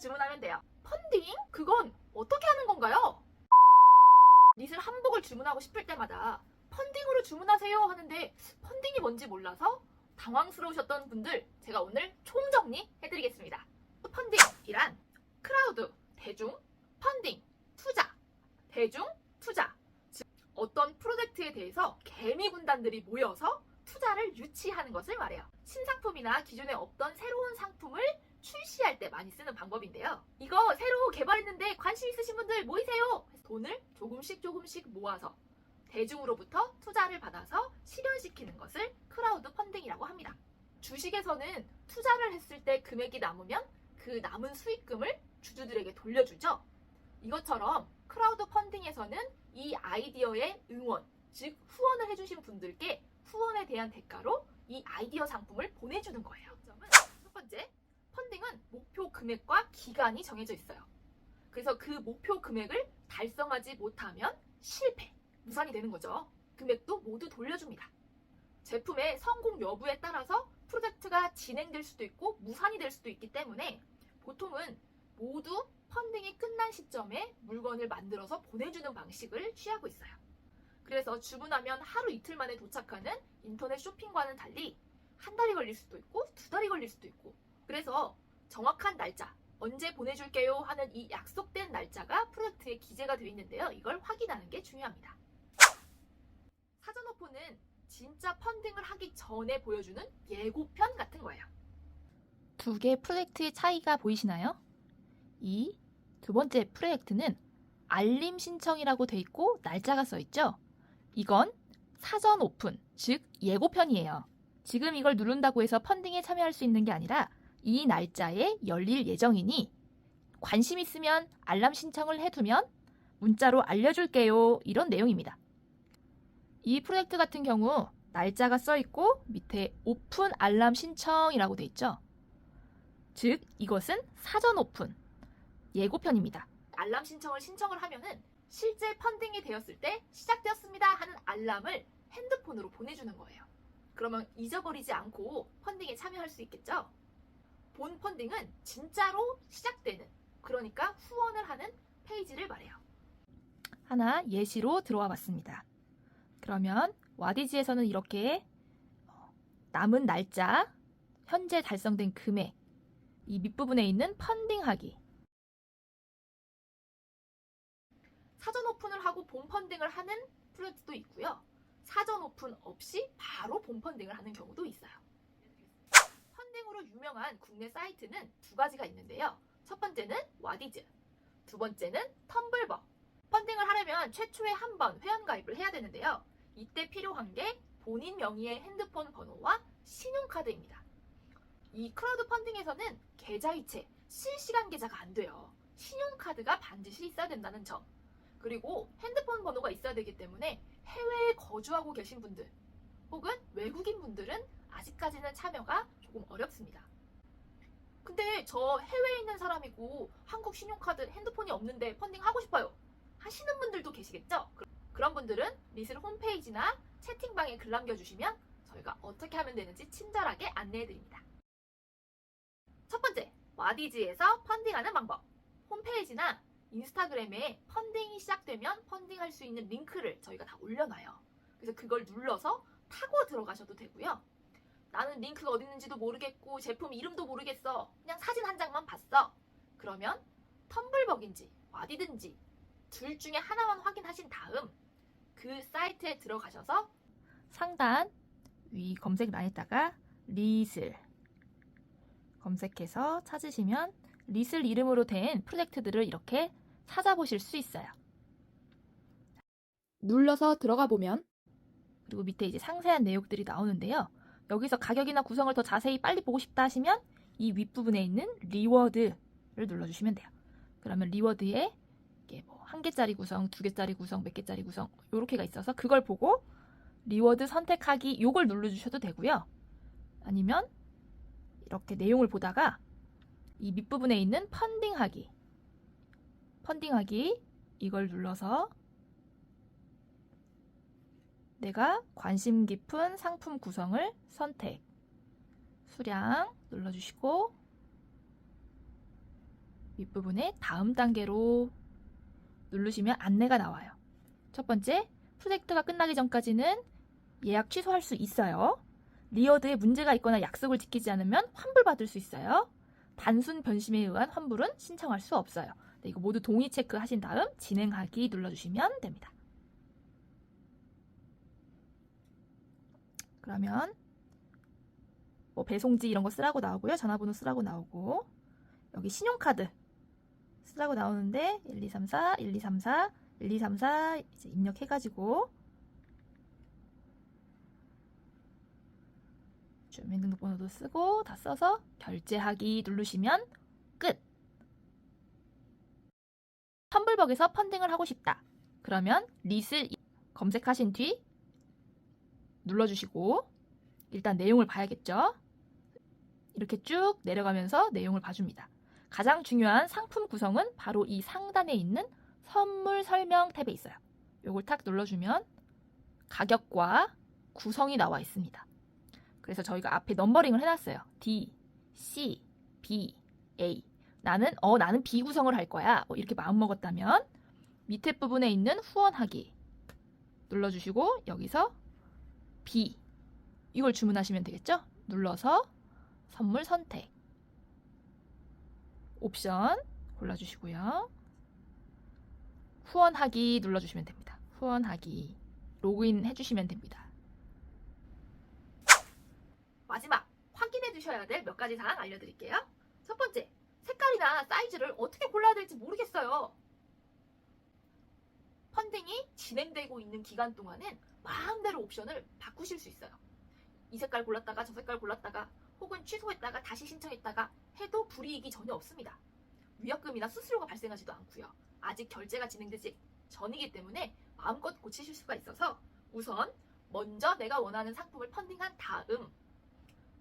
주문하면 돼요. 펀딩? 그건 어떻게 하는 건가요? 닛을 한복을 주문하고 싶을 때마다 펀딩으로 주문하세요 하는데 펀딩이 뭔지 몰라서 당황스러우셨던 분들 제가 오늘 총정리 해드리겠습니다. 펀딩이란 크라우드, 대중, 펀딩, 투자, 대중, 투자. 즉 어떤 프로젝트에 대해서 개미 군단들이 모여서 투자를 유치하는 것을 말해요. 신상품이나 기존에 없던 새로운 상품을 출시할 때 많이 쓰는 방법인데요. 이거 새로 개발했는데 관심 있으신 분들 모이세요. 돈을 조금씩 조금씩 모아서 대중으로부터 투자를 받아서 실현시키는 것을 크라우드 펀딩이라고 합니다. 주식에서는 투자를 했을 때 금액이 남으면 그 남은 수익금을 주주들에게 돌려주죠. 이것처럼 크라우드 펀딩에서는 이 아이디어의 응원, 즉 후원을 해주신 분들께 후원에 대한 대가로 이 아이디어 상품을 보내주는 거예요. 첫 번째, 펀딩은 목표 금액과 기간이 정해져 있어요. 그래서 그 목표 금액을 달성하지 못하면 실패, 무산이 되는 거죠. 금액도 모두 돌려줍니다. 제품의 성공 여부에 따라서 프로젝트가 진행될 수도 있고 무산이 될 수도 있기 때문에 보통은 모두 펀딩이 끝난 시점에 물건을 만들어서 보내주는 방식을 취하고 있어요. 그래서 주문하면 하루 이틀 만에 도착하는 인터넷 쇼핑과는 달리 한 달이 걸릴 수도 있고 두 달이 걸릴 수도 있고 그래서 정확한 날짜 언제 보내줄게요 하는 이 약속된 날짜가 프로젝트에 기재가 되어 있는데요. 이걸 확인하는 게 중요합니다. 사전 오픈은 진짜 펀딩을 하기 전에 보여주는 예고편 같은 거예요. 두 개 프로젝트의 차이가 보이시나요? 이 두 번째 프로젝트는 알림 신청이라고 돼 있고 날짜가 써 있죠? 이건 사전 오픈, 즉 예고편이에요. 지금 이걸 누른다고 해서 펀딩에 참여할 수 있는 게 아니라 이 날짜에 열릴 예정이니 관심 있으면 알람 신청을 해두면 문자로 알려줄게요. 이런 내용입니다. 이 프로젝트 같은 경우 날짜가 써 있고 밑에 오픈 알람 신청이라고 돼 있죠. 즉 이것은 사전 오픈 예고편입니다. 알람 신청을 신청을 하면은 실제 펀딩이 되었을 때 시작되었습니다 하는 알람을 핸드폰으로 보내주는 거예요. 그러면 잊어버리지 않고 펀딩에 참여할 수 있겠죠? 본 펀딩은 진짜로 시작되는 그러니까 후원을 하는 페이지를 말해요. 하나 예시로 들어와 봤습니다. 그러면 와디즈에서는 이렇게 어, 남은 날짜, 현재 달성된 금액, 이 밑부분에 있는 펀딩하기, 사전 오픈을 하고 본 펀딩을 하는 프로젝트도 있고요. 사전 오픈 없이 바로 본 펀딩을 하는 경우도 있어요. 펀딩으로 유명한 국내 사이트는 두 가지가 있는데요. 첫 번째는 와디즈, 두 번째는 텀블벅. 펀딩을 하려면 최초에 한 번 회원가입을 해야 되는데요. 이때 필요한 게 본인 명의의 핸드폰 번호와 신용카드입니다. 이 크라우드 펀딩에서는 계좌이체, 실시간 계좌가 안 돼요. 신용카드가 반드시 있어야 된다는 점. 그리고 핸드폰 번호가 있어야 되기 때문에 해외에 거주하고 계신 분들 혹은 외국인 분들은 아직까지는 참여가 조금 어렵습니다. 근데 저 해외에 있는 사람이고 한국 신용카드 핸드폰이 없는데 펀딩 하고 싶어요. 하시는 분들도 계시겠죠? 그- 그런 분들은 리슬 홈페이지나 채팅방에 글 남겨주시면 저희가 어떻게 하면 되는지 친절하게 안내해드립니다. 첫 번째, 와디즈에서 펀딩하는 방법. 홈페이지나 인스타그램에 펀딩이 시작되면 펀딩할 수 있는 링크를 저희가 다 올려놔요. 그래서 그걸 눌러서 타고 들어가셔도 되고요. 나는 링크가 어디 있는지도 모르겠고 제품 이름도 모르겠어. 그냥 사진 한 장만 봤어. 그러면 텀블벅인지 와디든지 둘 중에 하나만 확인하신 다음 그 사이트에 들어가셔서 상단 위 검색란에다가 리슬 검색해서 찾으시면 리슬 이름으로 된 프로젝트들을 이렇게 찾아보실 수 있어요. 눌러서 들어가 보면 그리고 밑에 이제 상세한 내용들이 나오는데요. 여기서 가격이나 구성을 더 자세히 빨리 보고 싶다 하시면 이 윗부분에 있는 리워드를 눌러주시면 돼요. 그러면 리워드에 이게 뭐 한 개짜리 구성, 두 개짜리 구성, 몇 개짜리 구성 이렇게가 있어서 그걸 보고 리워드 선택하기 요걸 눌러주셔도 되고요. 아니면 이렇게 내용을 보다가 이 밑부분에 있는 펀딩하기, 펀딩하기 이걸 눌러서 내가 관심 깊은 상품 구성을 선택. 수량 눌러주시고 윗부분에 다음 단계로 누르시면 안내가 나와요. 첫 번째, 프로젝트가 끝나기 전까지는 예약 취소할 수 있어요. 리어드에 문제가 있거나 약속을 지키지 않으면 환불받을 수 있어요. 단순 변심에 의한 환불은 신청할 수 없어요. 네, 이거 모두 동의 체크하신 다음 진행하기 눌러주시면 됩니다. 그러면 뭐 배송지 이런 거 쓰라고 나오고요. 전화번호 쓰라고 나오고 여기 신용카드 쓰라고 나오는데 1, 2, 3, 4, 1, 2, 3, 4, 1, 2, 3, 4 이제 입력해 가지고 주민등록번호도 쓰고 다 써서 결제하기 누르시면 끝. 텀블벅에서 펀딩을 하고 싶다. 그러면 릿을 검색하신 뒤 눌러주시고 일단 내용을 봐야겠죠. 이렇게 쭉 내려가면서 내용을 봐줍니다. 가장 중요한 상품 구성은 바로 이 상단에 있는 선물 설명 탭에 있어요. 요걸 탁 눌러주면 가격과 구성이 나와 있습니다. 그래서 저희가 앞에 넘버링을 해놨어요. D, C, B, A. 나는 어 나는 B 구성을 할 거야. 뭐 이렇게 마음 먹었다면 밑에 부분에 있는 후원하기 눌러주시고 여기서 이걸 주문하시면 되겠죠? 눌러서 선물 선택 옵션 골라주시고요. 후원하기 눌러주시면 됩니다. 후원하기 로그인 해주시면 됩니다. 마지막 확인해 주셔야 될 몇 가지 사항 알려드릴게요. 첫 번째, 색깔이나 사이즈를 어떻게 골라야 될지 모르겠어요. 펀딩이 진행되고 있는 기간 동안은 마음대로 옵션을 바꾸실 수 있어요. 이 색깔 골랐다가 저 색깔 골랐다가 혹은 취소했다가 다시 신청했다가 해도 불이익이 전혀 없습니다. 위약금이나 수수료가 발생하지도 않고요. 아직 결제가 진행되지 전이기 때문에 마음껏 고치실 수가 있어서 우선 먼저 내가 원하는 상품을 펀딩한 다음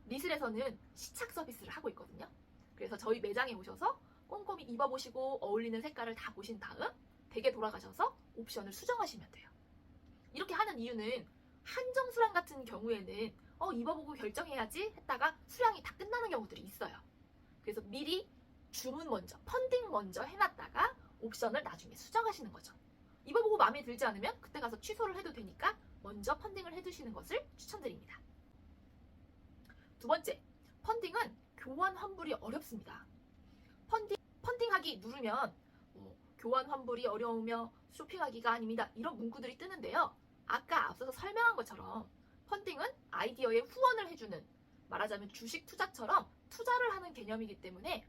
리슬에서는 시착 서비스를 하고 있거든요. 그래서 저희 매장에 오셔서 꼼꼼히 입어보시고 어울리는 색깔을 다 보신 다음 댁에 돌아가셔서 옵션을 수정하시면 돼요. 이렇게 하는 이유는 한정 수량 같은 경우에는 어 입어보고 결정해야지 했다가 수량이 다 끝나는 경우들이 있어요. 그래서 미리 주문 먼저, 펀딩 먼저 해놨다가 옵션을 나중에 수정하시는 거죠. 입어보고 마음에 들지 않으면 그때 가서 취소를 해도 되니까 먼저 펀딩을 해두시는 것을 추천드립니다. 두 번째, 펀딩은 교환 환불이 어렵습니다. 펀딩, 펀딩하기 누르면 뭐, 교환 환불이 어려우며 쇼핑하기가 아닙니다. 이런 문구들이 뜨는데요. 아까 앞서서 설명한 것처럼 펀딩은 아이디어에 후원을 해주는 말하자면 주식 투자처럼 투자를 하는 개념이기 때문에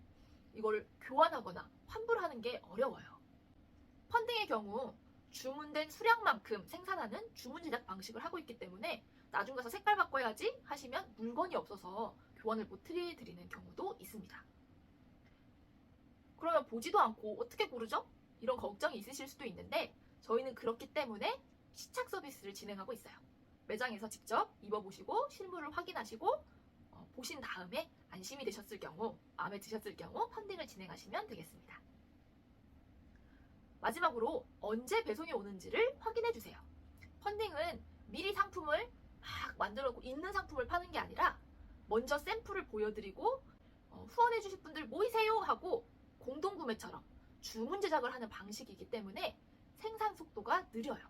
이걸 교환하거나 환불하는 게 어려워요. 펀딩의 경우 주문된 수량만큼 생산하는 주문 제작 방식을 하고 있기 때문에 나중 가서 색깔 바꿔야지 하시면 물건이 없어서 교환을 못 해드리는 경우도 있습니다. 그러면 보지도 않고 어떻게 고르죠? 이런 걱정이 있으실 수도 있는데 저희는 그렇기 때문에 시착 서비스를 진행하고 있어요. 매장에서 직접 입어보시고 실물을 확인하시고 어, 보신 다음에 안심이 되셨을 경우, 마음에 드셨을 경우 펀딩을 진행하시면 되겠습니다. 마지막으로 언제 배송이 오는지를 확인해 주세요. 펀딩은 미리 상품을 막 만들어 놓고 있는 상품을 파는 게 아니라 먼저 샘플을 보여드리고 어, 후원해 주실 분들 모이세요 하고 공동구매처럼 주문 제작을 하는 방식이기 때문에 생산 속도가 느려요.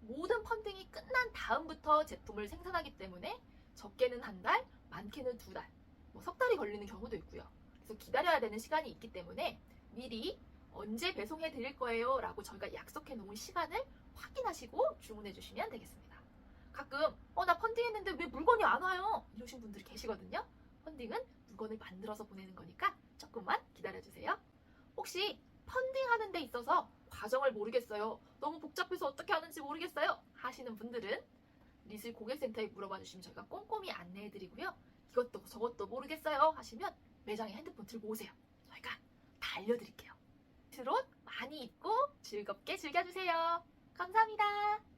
모든 펀딩이 끝난 다음부터 제품을 생산하기 때문에 적게는 한 달, 많게는 두 달, 뭐 석 달이 걸리는 경우도 있고요. 그래서 기다려야 되는 시간이 있기 때문에 미리 언제 배송해 드릴 거예요 라고 저희가 약속해 놓은 시간을 확인하시고 주문해 주시면 되겠습니다. 가끔 어 나 펀딩 했는데 왜 물건이 안 와요? 이러신 분들이 계시거든요. 펀딩은 물건을 만들어서 보내는 거니까 조금만 기다려 주세요. 혹시 펀딩 하는 데 있어서 과정을 모르겠어요. 너무 복잡해서 어떻게 하는지 모르겠어요. 하시는 분들은 리슬 고객센터에 물어봐 주시면 저희가 꼼꼼히 안내해 드리고요. 이것도 저것도 모르겠어요 하시면 매장에 핸드폰 들고 오세요. 저희가 다 알려드릴게요. 트롯 많이 입고 즐겁게 즐겨주세요. 감사합니다.